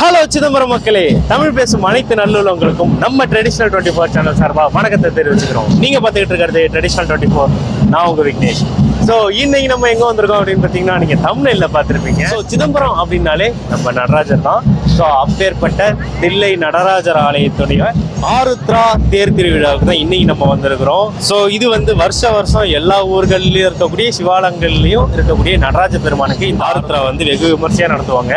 Hello Chidambaram மக்களே தமிழ் பேசும் அனைத்து நல்லுள்ளவங்களுக்கும் நம்ம ட்ரெடிஷனல் டுவெண்ட்டி ஃபோர் சேனல் சார்பா வணக்கத்தை தெரிவிச்சுக்கிறோம். நீங்கள் பார்த்துக்கிட்டு இருக்கிறது ட்ரெடிஷனல் டுவெண்ட்டி ஃபோர் நான் உங்கள் விக்னேஷ். ஸோ இன்னைக்கு நம்ம எங்கே வந்திருக்கோம் அப்படின்னு பார்த்தீங்கன்னா நீங்கள் தமிழில் பார்த்துருப்பீங்க. ஸோ சிதம்பரம் அப்படின்னாலே நம்ம நடராஜர் தான். ஸோ அப்பேற்பட்ட தில்லை நடராஜர் ஆலயத்துடைய ஆருத்ரா தேர் திருவிழாவுக்கு தான் இன்னைக்கு நம்ம வந்திருக்கிறோம். ஸோ இது வந்து வருஷ வருஷம் எல்லா ஊர்களிலையும் இருக்கக்கூடிய சிவாலயங்கள்லையும் இருக்கக்கூடிய நடராஜ பெருமானுக்கு இந்த ஆருத்ரா வந்து வெகு விமர்சையாக நடத்துவாங்க.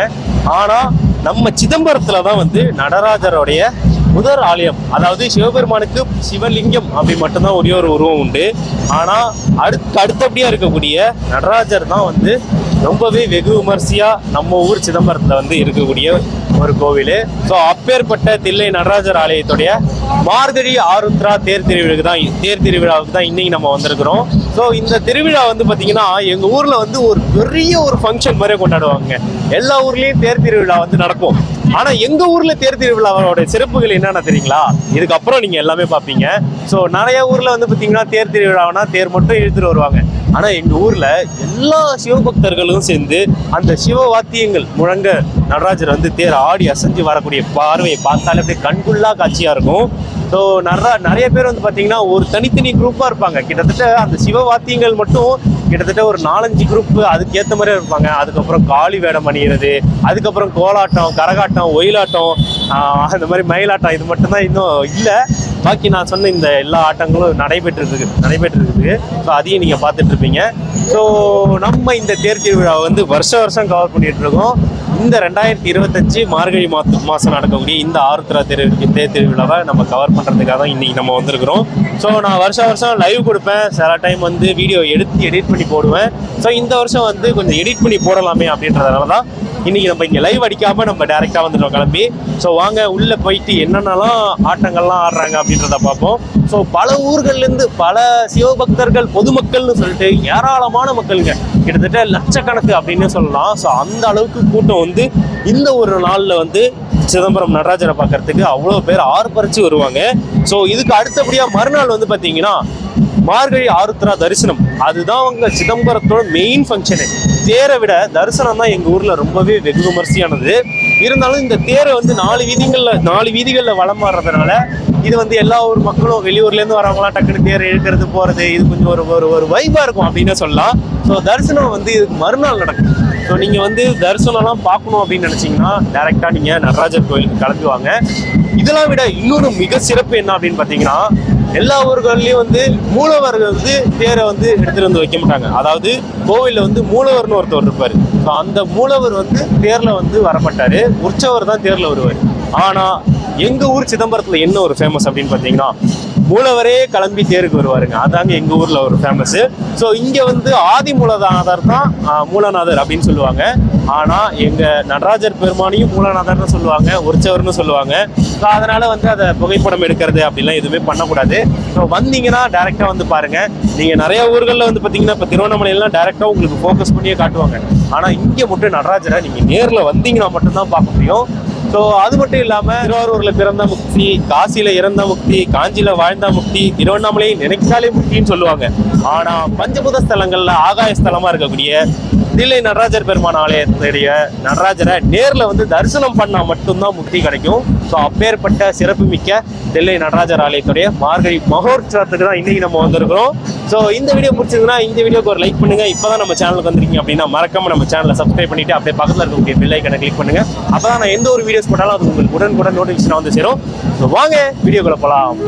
ஆனால் நம்ம சிதம்பரத்துல தான் வந்து நடராஜருடைய முதற் ஆலயம். அதாவது சிவபெருமானுக்கு சிவலிங்கம் அப்படி மட்டும்தான் ஒரே ஒரு உருவம் உண்டு. ஆனால் அடுத்து அடுத்தபடியாக இருக்கக்கூடிய நடராஜர் தான் வந்து ரொம்பவே வெகு விமர்சையாக நம்ம ஊர் சிதம்பரத்தில் வந்து இருக்கக்கூடிய ஒரு கோவில். ஸோ அப்பேற்பட்ட தில்லை நடராஜர் ஆலயத்துடைய மார்கழி ஆருத்ரா தேர் திருவிழாவுக்கு தான் தேர் திருவிழாவுக்கு தான் இன்னைக்கு நம்ம வந்திருக்கிறோம். ஸோ இந்த திருவிழா வந்து பார்த்தீங்கன்னா எங்கள் ஊரில் வந்து ஒரு பெரிய ஒரு ஃபங்க்ஷன் மாதிரி கொண்டாடுவாங்க. எல்லா ஊர்லேயும் தேர் திருவிழா வந்து நடக்கும். ஆனால் எங்கள் ஊரில் தேர் திருவிழாவோட சிறப்புகள் என்னென்ன தெரியுங்களா? இதுக்கப்புறம் நீங்கள் எல்லாமே பார்ப்பீங்க ஸோ நிறைய ஊரில் வந்து பார்த்தீங்கன்னா தேர் திருவிழானா தேர் மட்டும் இழுத்துட்டு வருவாங்க. ஆனால் எங்கள் ஊரில் எல்லா சிவபக்தர்களும் சேர்ந்து அந்த சிவ வாத்தியங்கள் முழங்க நடராஜர் வந்து தேர் ஆடி அசைஞ்சு வரக்கூடிய பார்வையை பார்த்தாலே அப்படியே கண்குள்ளா காட்சியாக இருக்கும். ஸோ நிறைய நிறைய பேர் வந்து பார்த்தீங்கன்னா ஒரு தனித்தனி குரூப்பாக இருப்பாங்க. கிட்டத்தட்ட அந்த சிவ வாத்தியங்கள் மட்டும் கிட்டத்தட்ட ஒரு நாலஞ்சு குரூப் அதுக்கேற்ற மாதிரி இருப்பாங்க. அதுக்கப்புறம் காளி வேடம் அணிகிறது அதுக்கப்புறம் கோலாட்டம் கரகாட்டம் ஒயிலாட்டம் அந்த மாதிரி மயிலாட்டம் இது மட்டும்தான் இன்னும் இல்லை. பாக்கி நான் சொன்ன இந்த எல்லா ஆட்டங்களும் நடைபெற்றிருக்கு நடைபெற்றிருக்குது. ஸோ அதையும் நீங்கள் பார்த்துட்ருப்பீங்க ஸோ நம்ம இந்த தேர் திருவிழாவை வந்து வருஷம் வருஷம் கவர் பண்ணிகிட்ருக்கோம் இருக்கோம். இந்த ரெண்டாயிரத்தி இருபத்தஞ்சு மார்கழி மாத மாதம் நடக்கக்கூடிய இந்த ஆருத்ரா திரு தேர் திருவிழாவை நம்ம கவர் பண்ணுறதுக்காக தான் இன்றைக்கி நம்ம வந்திருக்கிறோம். ஸோ நான் வருஷம் வருஷம் லைவ் கொடுப்பேன். சில டைம் வந்து வீடியோ எடுத்து எடிட் பண்ணி போடுவேன். ஸோ இந்த வருஷம் வந்து கொஞ்சம் எடிட் பண்ணி போடலாமே அப்படின்றதுனால தான் இன்னைக்கு நம்ம இங்கே லைவ் அடிக்காம நம்ம டேரெக்டாக வந்துட்டோம் கிளம்பி. ஸோ வாங்க உள்ளே போயிட்டு என்னென்னலாம் ஆட்டங்கள்லாம் ஆடுறாங்க அப்படின்றத பார்ப்போம். ஸோ பல ஊர்கள்லேருந்து பல சிவபக்தர்கள் பொதுமக்கள்னு சொல்லிட்டு ஏராளமான மக்களுங்க. கிட்டத்தட்ட லட்சக்கணக்கு அப்படின்னு சொல்லலாம். ஸோ அந்த அளவுக்கு கூட்டம் வந்து இந்த ஒரு நாளில் வந்து சிதம்பரம் நடராஜரை பார்க்கறதுக்கு அவ்வளோ பேர் ஆர்ப்பரிச்சு வருவாங்க. ஸோ இதுக்கு அடுத்தபடியாக மறுநாள் வந்து பார்த்தீங்கன்னா மார்கழி ஆருத்ரா தரிசனம். அதுதான் அவங்க சிதம்பரத்தோட மெயின் ஃபங்க்ஷனு தேரை விட தரிசனம் தான் எங்கள் ஊரில் ரொம்பவே வெகு விமர்சையானது. இருந்தாலும் இந்த தேரை வந்து நாலு வீதிகளில் நாலு வீதிகளில் வளம் மாறுறதுனால இது வந்து எல்லா ஊர் மக்களும் வெளியூர்லேருந்து வரவங்களாம் டக்குனு தேர் இழுக்கிறது போகிறது இது கொஞ்சம் ஒரு ஒரு ஒரு வைபாக இருக்கும் அப்படின்னு சொல்லலாம். ஸோ தரிசனம் வந்து இதுக்கு மறுநாள் நடக்கும். ஸோ நீங்கள் வந்து தரிசனம்லாம் பார்க்கணும் அப்படின்னு நினச்சிங்கன்னா டேரெக்டாக நீங்கள் நடராஜர் கோயிலுக்கு கிளம்பி வாங்க. இதெல்லாம் விட இன்னொரு மிக சிறப்பு என்ன அப்படின்னு பார்த்தீங்கன்னா எல்லா ஊர்கள்லையும் வந்து மூலவர் வந்து தேரை வந்து எடுத்துட்டு வந்து வைக்க மாட்டாங்க. அதாவது கோவிலில் வந்து மூலவர்னு ஒருத்தர் இருப்பார். ஸோ அந்த மூலவர் வந்து தேரில் வந்து வரமாட்டார். உற்சவர் தான் தேரில் வருவார். ஆனால் எங்கள் ஊர் சிதம்பரத்தில் என்ன ஒரு ஃபேமஸ் அப்படின்னு பார்த்தீங்கன்னா மூலவரே கிளம்பி தேருக்கு வருவாருங்க. அதாங்க எங்க ஊர்ல ஒரு ஃபேமஸ் ஸோ இங்க வந்து ஆதி மூலநாதர் தான் மூலநாதர் அப்படின்னு சொல்லுவாங்க. ஆனா எங்க நடராஜர் பெருமானையும் மூலநாதர்னு சொல்லுவாங்க உற்சவர்னு சொல்லுவாங்க. ஸோ அதனால வந்து அதை புகைப்படம் எடுக்கிறது அப்படிலாம் எதுவுமே பண்ணக்கூடாது. ஸோ வந்தீங்கன்னா டேரெக்டாக வந்து பாருங்க. நீங்க நிறைய ஊர்களில் வந்து பார்த்தீங்கன்னா இப்போ திருவண்ணாமலையெல்லாம் டேரெக்டாக உங்களுக்கு ஃபோக்கஸ் பண்ணியே காட்டுவாங்க. ஆனா இங்க மட்டும் நடராஜரை நீங்க நேரில் வந்தீங்கன்னா மட்டும்தான் பார்க்க முடியும். ஸோ அது மட்டும் இல்லாம திருவாரூர்ல பிறந்த முக்தி காசியில் இறந்த முக்தி காஞ்சியில் வாழ்ந்த முக்தி திருவண்ணாமலையை நினைச்சாலே முக்தின்னு சொல்லுவாங்க. ஆனா பஞ்சபூத ஸ்தலங்கள்ல ஆகாய ஸ்தலமா இருக்கக்கூடிய தில்லை நடராஜர் பெருமான் ஆலயத்துடைய நடராஜரை நேரில் வந்து தரிசனம் பண்ணால் மட்டும்தான் முக்தி கிடைக்கும். ஸோ அப்பேற்பட்ட சிறப்புமிக்க தில்லை நடராஜர் ஆலயத்துடைய மார்கழி மகோற்சவத்துக்கு தான் இன்றைக்கி நம்ம வந்திருக்கிறோம். ஸோ இந்த வீடியோ பிடிச்சிருந்தா இந்த வீடியோக்கு ஒரு லைக் இப்போ தான் நம்ம சேனலுக்கு வந்திருக்கீங்க அப்படின்னா மறக்காமல் நம்ம சேனலை சப்ஸ்கிரைப் பண்ணிவிட்டு அப்படியே பக்கத்தில் இருக்கக்கூடிய பெல் கிளிக் பண்ணுங்கள் அப்போ தான் நான் எந்த ஒரு வீடியோஸ் போட்டாலும் அது உங்களுக்கு உடனுக்குடன் நோட்டிஃபிகேஷன் வந்து சேரும். ஸோ வாங்க வீடியோக்குள்ளே போகலாம்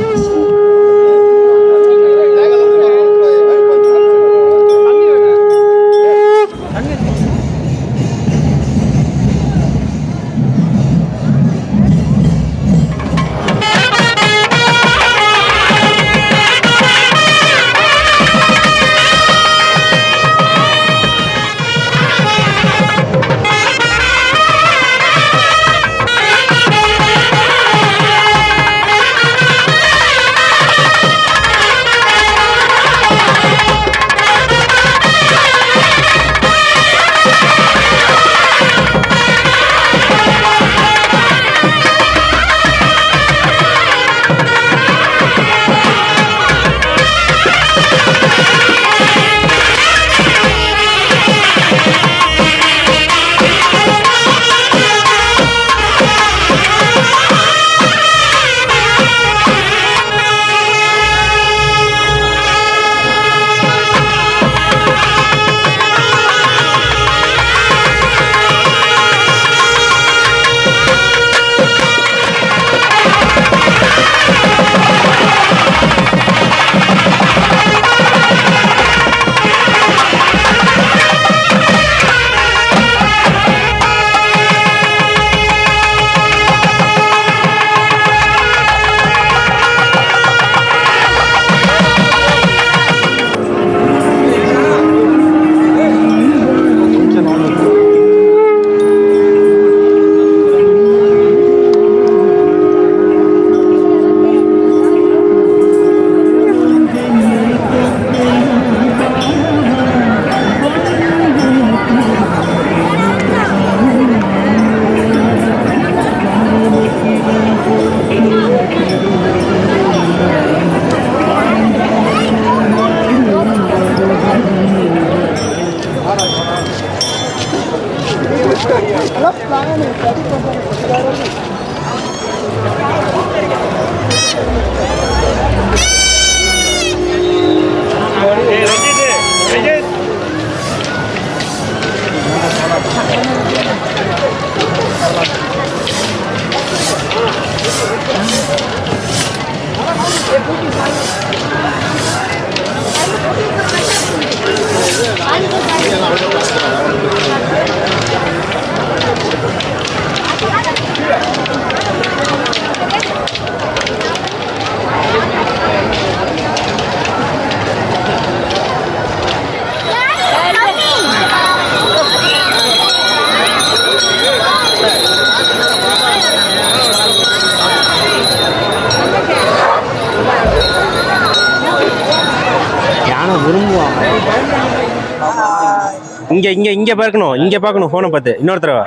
இங்க இங்க இங்க பார்க்கணும் இங்க பார்க்கணும் போனை பார்த்து. இன்னொருத்தரவா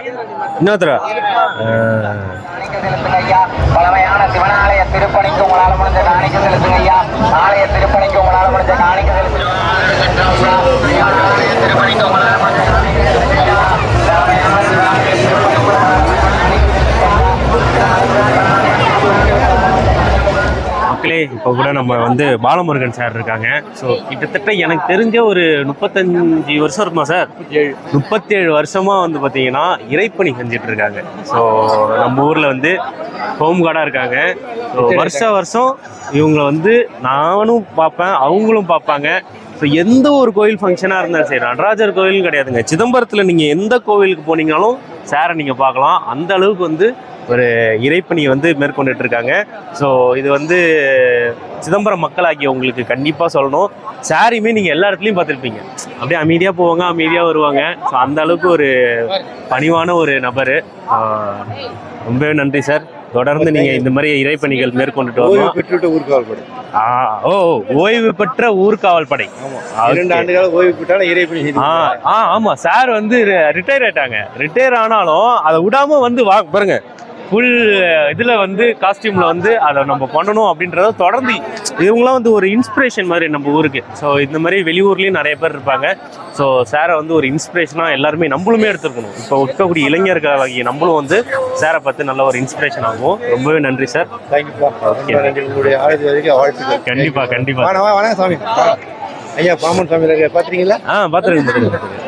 இன்னொருத்தரவா செலுத்துங்க ஐயா பழமையான சிவனாலய திருப்பணிக்கு உங்களால் முடிஞ்ச காணிக்க செலுத்துங்க ஐயா ஆலய திருப்பணிக்கு உங்களால் முடிஞ்ச காணிக்க செலுத்துங்க இப்போ கூட நம்ம வந்து பாலமுருகன் சார் இருக்காங்க. ஸோ கிட்டத்தட்ட எனக்கு தெரிஞ்ச ஒரு முப்பத்தஞ்சு வருஷம் இருக்குமா சார்? முப்பத்தேழு. வருஷமா வந்து பார்த்தீங்கன்னா இறைப்பணி செஞ்சுட்டு இருக்காங்க. ஸோ நம்ம ஊரில் வந்து ஹோம் கார்டாக இருக்காங்க. ஸோ வருஷ வருஷம் இவங்களை வந்து நானும் பார்ப்பேன் அவங்களும் பார்ப்பாங்க ஸோ எந்த ஒரு கோயில் ஃபங்க்ஷனாக இருந்தாலும் சரி நடராஜர் கோயிலும் கிடையாதுங்க. சிதம்பரத்தில் நீங்கள் எந்த கோவிலுக்கு போனீங்கனாலும் சாரை நீங்கள் பார்க்கலாம். அந்த அளவுக்கு வந்து ஒரு இறைப்பணியை வந்து மேற்கொண்டுட்டு இருக்காங்க ஸோ இது வந்து சிதம்பரம் மக்களாகிய உங்களுக்கு கண்டிப்பாக சொல்லணும். சாரியுமே நீங்கள் எல்லா இடத்துலையும் பார்த்துருப்பீங்க. அப்படியே அமைதியாக போவாங்க அமைதியாக வருவாங்க. ஸோ அந்த அளவுக்கு ஒரு பணிவான ஒரு நபர். ரொம்பவே நன்றி சார். தொடர்ந்து நீங்கள் இந்த மாதிரி இறைப்பணிகள் மேற்கொண்டுட்டு ஓய்வு வரணும் பெற்றுவிட்ட ஊர்காவல் படை ஆ, ஓ ஓய்வு பெற்ற ஊர்காவல் படை இரண்டு. ஆண்டுகால ஓய்வு இறைப்பணி ஆ ஆமா. சார் வந்து ரிட்டையர் ஆயிட்டாங்க. ரிட்டையர் ஆனாலும் அதை விடாம வந்து வா பாருங்க. ஃபுல் இதுல வந்து காஸ்டியூம்ல வந்து அதை நம்ம பண்ணணும் அப்படின்றத தொடர்ந்து இவங்களாம் வந்து ஒரு இன்ஸ்பிரேஷன் மாதிரி நம்ம ஊருக்கு. ஸோ இந்த மாதிரி வெளியூர்லயும் நிறைய பேர் இருப்பாங்க. ஸோ சாரை வந்து ஒரு இன்ஸ்பிரேஷனாக எல்லாருமே நம்மளுமே எடுத்துருக்கணும். இப்போ இருக்கக்கூடிய இளைஞர்கள் ஆகிய நம்மளும் வந்து சாரை பார்த்து நல்ல ஒரு இன்ஸ்பிரேஷன் ஆகும் ரொம்பவே நன்றி சார் தேங்க்யூப்பா Okay. ரொம்ப நன்றி உங்களுடைய ஆயுத வரைக்கும் வாழ்த்துக்கள். கண்டிப்பா கண்டிப்பா. வாண வா வணக்கம் சாமி. வா. ஐயா பாமன் சாமி இருக்காரு. பாத்திருக்கீங்களா ஆ பார்த்துருங்க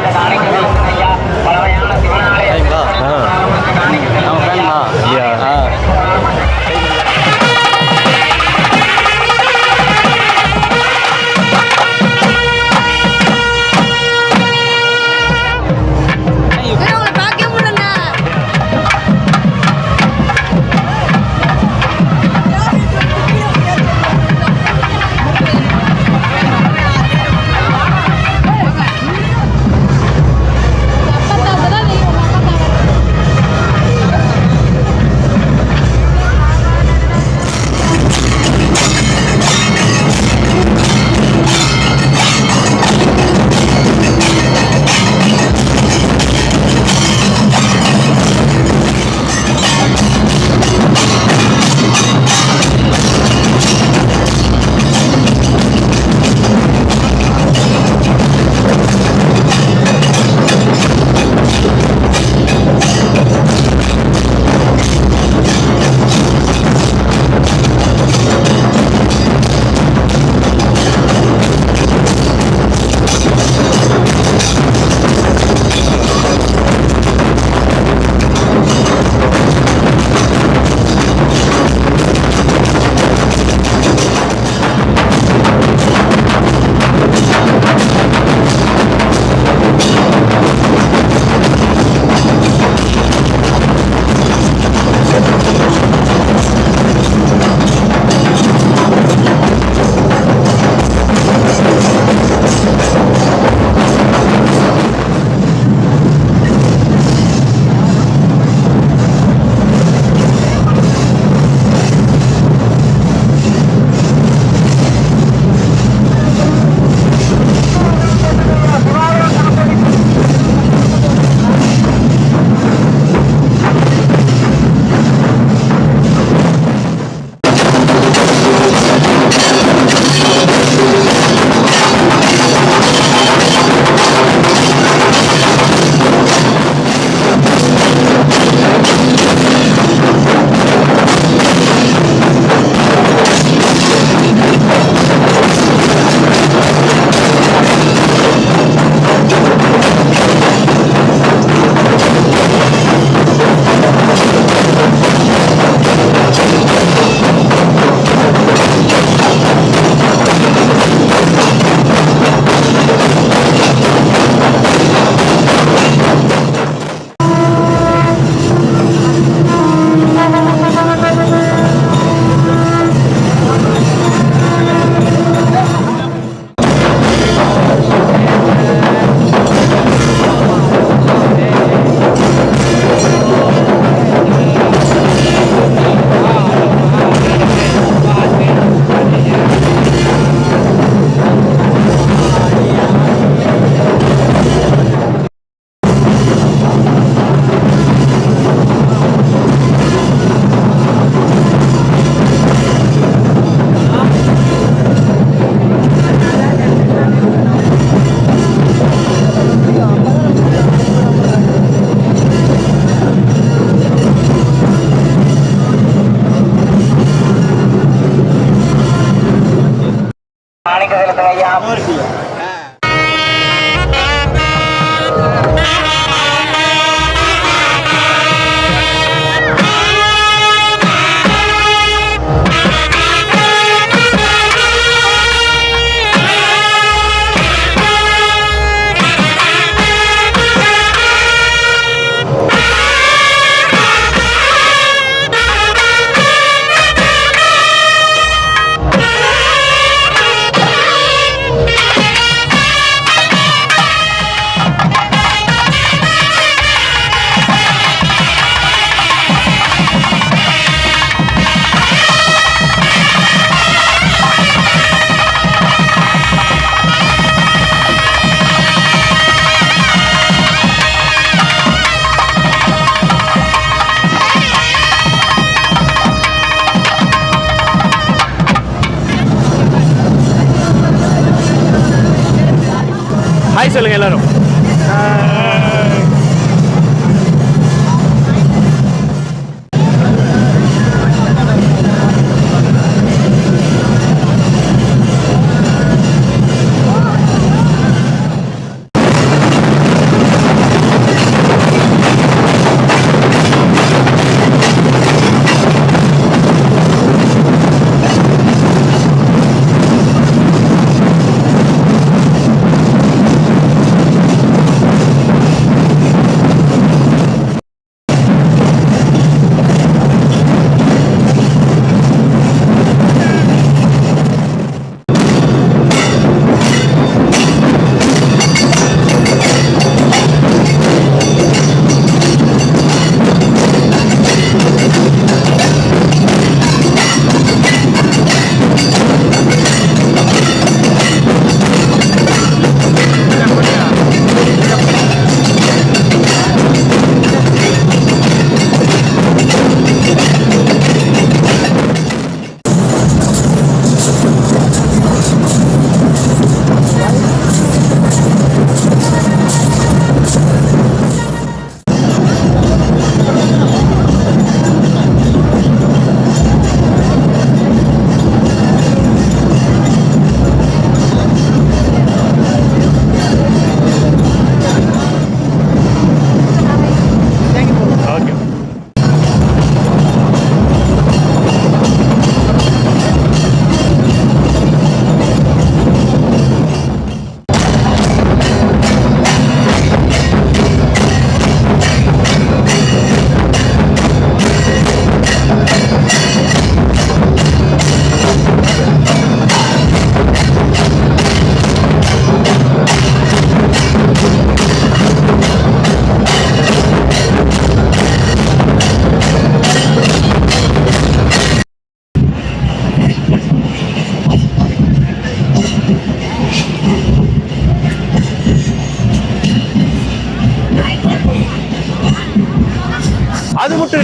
ஹாய் சொல்லுங்க எல்லாரும்.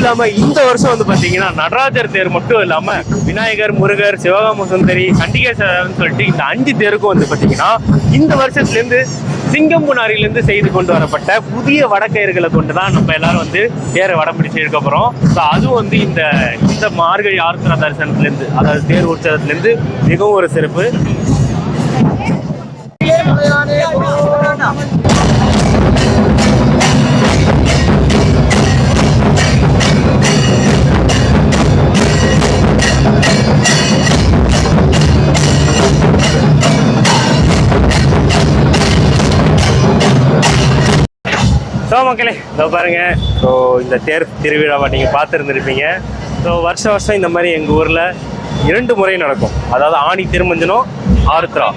அது இல்லாம இந்த வருஷம் வந்து பாத்தீங்கன்னா நடராஜர் தேர் மட்டும் இல்லாம விநாயகர் முருகர் சிவகாம சுந்தரி சண்டிகேஸ்வரர்னு சொல்லிட்டு இந்த அஞ்சு தேருக்கும் வந்து பாத்தீங்கன்னா இந்த வருஷத்துல இருந்து சிங்கம்புனாரில செய்து கொண்டு வரப்பட்ட புதிய வடக்கயிறுகளை கொண்டு தான் நம்ம எல்லாரும் வந்து தேரை வடம் பிடிச்சு இருக்க போகிறோம் ஸோ அதுவும் வந்து இந்த இந்த மார்கழி ஆர்த்தன தரிசனத்துலேருந்து அதாவது தேர் உற்சவத்துலேருந்து மிகவும் ஒரு சிறப்பு. ஸோ மக்களே இதோ பாருங்க. ஸோ இந்த தேர் திருவிழாவை நீங்கள் பார்த்துருந்துருப்பீங்க. ஸோ வருஷம் வருஷம் இந்த மாதிரி எங்கள் ஊரில் இரண்டு முறை நடக்கும். அதாவது ஆணி திருமஞ்சனம் ஆருத்ரா.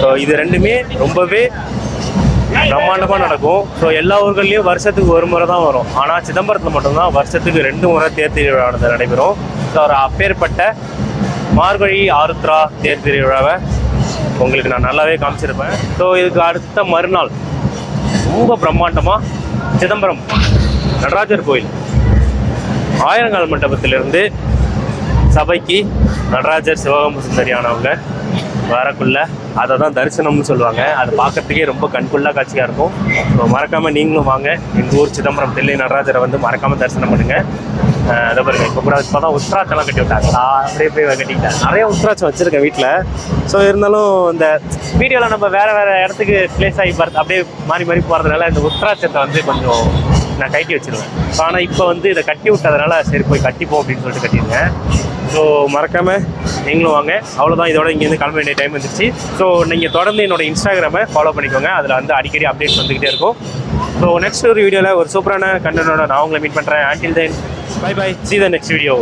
ஸோ இது ரெண்டுமே ரொம்பவே பிரம்மாண்டமாக நடக்கும். ஸோ எல்லா ஊர்கள்லேயும் வருஷத்துக்கு ஒரு முறை தான் வரும். ஆனால் சிதம்பரத்தில் மட்டும்தான் வருஷத்துக்கு ரெண்டு முறை தேர் திருவிழானது நடைபெறும். ஸோ ஒரு அப்பேற்பட்ட மார்கழி ஆருத்ரா தேர் திருவிழாவை உங்களுக்கு நான் நல்லாவே காமிச்சிருப்பேன். ஸோ இதுக்கு அடுத்த மறுநாள் ரொம்ப பிரம்மாண்டமாக சிதம்பரம் நடராஜர் கோயில். ஆயிரங்கால் மண்டபத்திலிருந்து சபைக்கு நடராஜர் சிவகாம சுந்தரி வரக்குள்ள அதை தான் தரிசனம்னு சொல்லுவாங்க. அது பார்க்கறதுக்கே ரொம்ப கண்கொள்ளா காட்சியாக இருக்கும். ஸோ மறக்காமல் நீங்களும் வாங்க. எங்கள் ஊர் சிதம்பரம் தில்லை நடராஜரை வந்து மறக்காமல் தரிசனம் பண்ணுங்கள் அதை பாருங்கள் இப்போ கூட இப்போ தான் உத்ராச்செல்லாம் கட்டி விட்டாங்க. நான் அப்படியே போய் கட்டிக்கிட்டேன் நிறைய உத்ராட்சம் வச்சுருக்கேன் வீட்டில் ஸோ இருந்தாலும் இந்த வீடியோவில் நம்ம வேறு வேறு இடத்துக்கு பிளேஸ் ஆகி பார்த்து அப்படியே மாறி மாறி போகிறதுனால இந்த உத்ராட்சத்தை வந்து கொஞ்சம் நான் கட்டி வச்சிருவேன். ஆனால் இப்போ வந்து இதை கட்டி விட்டதுனால சரி போய் கட்டிப்போம் அப்படின்னு சொல்லிட்டு கட்டியிருக்கேன் ஸோ மறக்காமல் நீங்களும் வாங்க. அவ்வளோதான் இதோட இங்கேருந்து கிளம்ப வேண்டிய டைம் வந்துருச்சு. ஸோ நீங்கள் தொடர்ந்து என்னோட இன்ஸ்டாகிராமை ஃபாலோ பண்ணிக்கோங்க. அதில் வந்து அடிக்கடி அப்டேட்ஸ் வந்துக்கிட்டே இருக்கும். ஸோ நெக்ஸ்ட் ஒரு வீடியோவில் ஒரு சூப்பரான கண்டனோட நான் உங்களை மீட் பண்ணுறேன் and till then bye bye see the next video